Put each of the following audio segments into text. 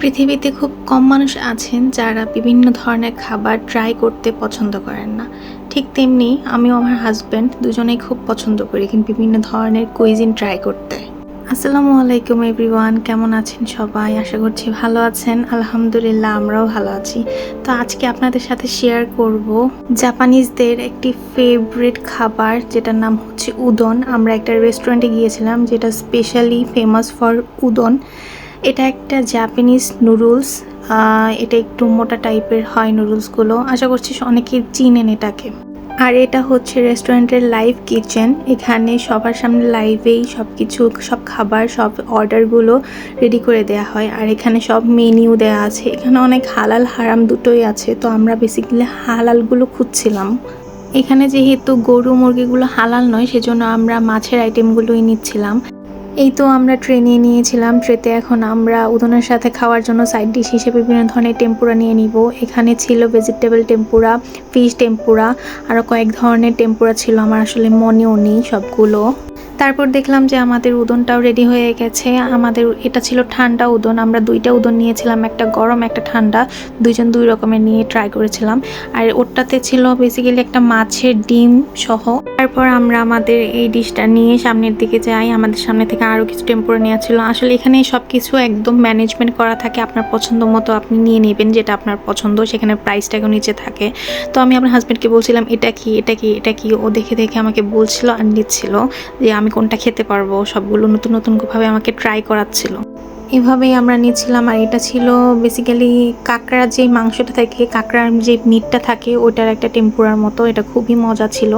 পৃথিবীতে খুব কম মানুষ আছেন যারা বিভিন্ন ধরনের খাবার ট্রাই করতে পছন্দ করেন না। ঠিক তেমনি আমিও আমার হাজব্যান্ড দুজনেই খুব পছন্দ করি, কিন্তু বিভিন্ন ধরনের কুইজিন ট্রাই করতে। আসসালামু আলাইকুম এভরিওয়ান কেমন আছেন সবাই? আশা করছি ভালো আছেন। আলহামদুলিল্লাহ, আমরাও ভালো আছি। তো আজকে আপনাদের সাথে শেয়ার করব জাপানিজদের একটি ফেভারিট খাবার, যেটার নাম হচ্ছে উদন আমরা একটা রেস্টুরেন্টে গিয়েছিলাম, যেটা স্পেশালি ফেমাস ফর উদন এটা একটা জাপানিজ নুডলস এটা একটু মোটা টাইপের হয় নুডলসগুলো আশা করছি অনেকে চিনেন এটাকে। আর এটা হচ্ছে রেস্টুরেন্টের লাইভ কিচেন এখানে সবার সামনে লাইভেই সব কিছু সব খাবার, সব অর্ডারগুলো রেডি করে দেওয়া হয়। আর এখানে সব মেনিউ দেওয়া আছে। এখানে অনেক হালাল হারাম দুটোই আছে। তো আমরা বেসিক্যালি হালালগুলো খুঁজছিলাম। এখানে যেহেতু গরু মুরগিগুলো হালাল নয়, সেজন্য আমরা মাছের আইটেমগুলোই নিচ্ছিলাম। এই তো আমরা ট্রেনে নিয়ে নিয়েছিলাম ট্রেতে এখন আমরা উদনের সাথে খাওয়ার জন্য সাইড ডিশ হিসেবে বিভিন্ন ধরনের টেম্পুরা নিয়ে নিব। এখানে ছিল ভেজিটেবল টেম্পুরা ফিশ টেম্পুরা আরও কয়েক ধরনের টেম্পুরা ছিল, আমার আসলে মনেও নেই সবগুলো। তারপর দেখলাম যে আমাদের উদনটাও রেডি হয়ে গেছে। আমাদের এটা ছিল ঠান্ডা উদন, আমরা দুইটা উদন নিয়েছিলাম, একটা গরম, একটা ঠান্ডা। দুইজন দুই রকমের নিয়ে ট্রাই করেছিলাম। আর ওটাতে ছিল বেসিক্যালি একটা মাছের ডিম সহ। তারপর আমরা আমাদের এই ডিশটা নিয়ে সামনের দিকে যাই। আমাদের সামনে থেকে আরও কিছু টেম্পোরা নেওয়া ছিল। আসলে এখানে সব কিছু একদম ম্যানেজমেন্ট করা থাকে, আপনার পছন্দ মতো আপনি নিয়ে নেবেন যেটা আপনার পছন্দ সেখানে প্রাইসটাকেও নিচে থাকে। তো আমি আমার হাজব্যান্ডকে বলছিলাম, এটা কি এটা কি এটা কি? ও দেখে দেখে আমাকে বলছিল আর নিচ্ছিল যে আমি কোনটা খেতে পারব, সবগুলো নতুন নতুনভাবে আমাকে ট্রাই করাচ্ছিল। এভাবেই আমরা নিয়েছিলাম আর এটা ছিল বেসিক্যালি কাঁকড়ার যে মাংসটা থাকে, কাঁকড়ার যে মিটটা থাকে, ওটার একটা টেম্পুরার মতো, এটা খুবই মজা ছিল।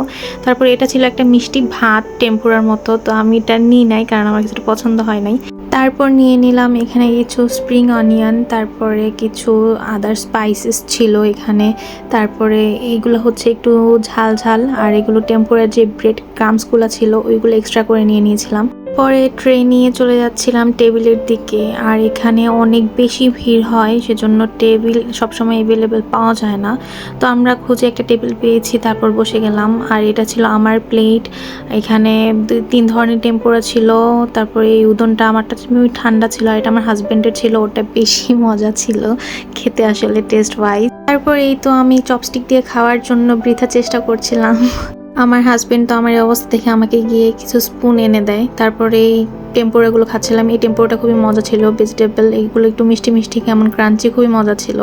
তারপর এটা ছিল একটা মিষ্টি ভাত টেম্পুরার মতো, তো আমি এটা নিই নাই কারণ আমার কিছুটা পছন্দ হয় নাই। তারপর নিয়ে নিলাম এখানে কিছু স্প্রিং অনিয়ন তারপরে কিছু আদার স্পাইসেস ছিল এখানে। তারপরে এইগুলো হচ্ছে একটু ঝাল ঝাল, আর এগুলো টেম্পোরার যে ব্রেড ক্রামসগুলো ছিল, ওইগুলো এক্সট্রা করে নিয়ে নিয়েছিলাম। পরে ট্রেন নিয়ে চলে যাচ্ছিলাম টেবিলের দিকে। আর এখানে অনেক বেশি ভিড় হয়, সেজন্য টেবিল সবসময় অ্যাভেলেবেল পাওয়া যায় না। তো আমরা খুঁজে একটা টেবিল পেয়েছি, তারপর বসে গেলাম। আর এটা ছিল আমার প্লেট এখানে তিন ধরনের টেম্পোরা ছিল, তারপরে এই উদনটা আমারটা ঠান্ডা ছিল, আর এটা আমার হাজব্যান্ডের ছিল, ওটা বেশি মজা ছিল খেতে আসলে টেস্ট ওয়াইজ তারপর এই তো আমি চপস্টিক দিয়ে খাওয়ার জন্য বৃথা চেষ্টা করছিলাম। আমার হাজবেন্ড তো আমার এই অবস্থা দেখে আমাকে গিয়ে কিছু স্পুন এনে দেয়। তারপরে এই টেম্পোরাগুলো খাচ্ছিলাম। এই টেম্পোরাটা খুবই মজা ছিল। ভেজিটেবল এইগুলো একটু মিষ্টি মিষ্টি, কেমন ক্রাঞ্চি খুবই মজা ছিল।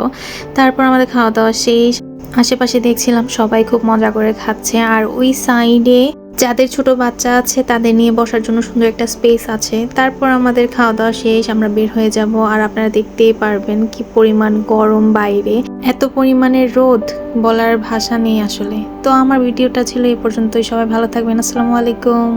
তারপর আমাদের খাওয়া দাওয়া শেষ। আশেপাশে দেখছিলাম সবাই খুব মজা করে খাচ্ছে। আর ওই সাইডে যাদের ছোট বাচ্চা আছে, তাদের নিয়ে বসার জন্য সুন্দর একটা স্পেস আছে। তারপর আমাদের খাওয়া দাওয়া শেষ, আমরা বের হয়ে যাব। আর আপনারা দেখতেই পারবেন কি পরিমাণ গরম বাইরে। এত পরিমাণে রোদ, বলার ভাষা নেই আসলে। তো আমার ভিডিওটা ছিল এই পর্যন্তই। সবাই ভালো থাকবেন। আসসালামু আলাইকুম।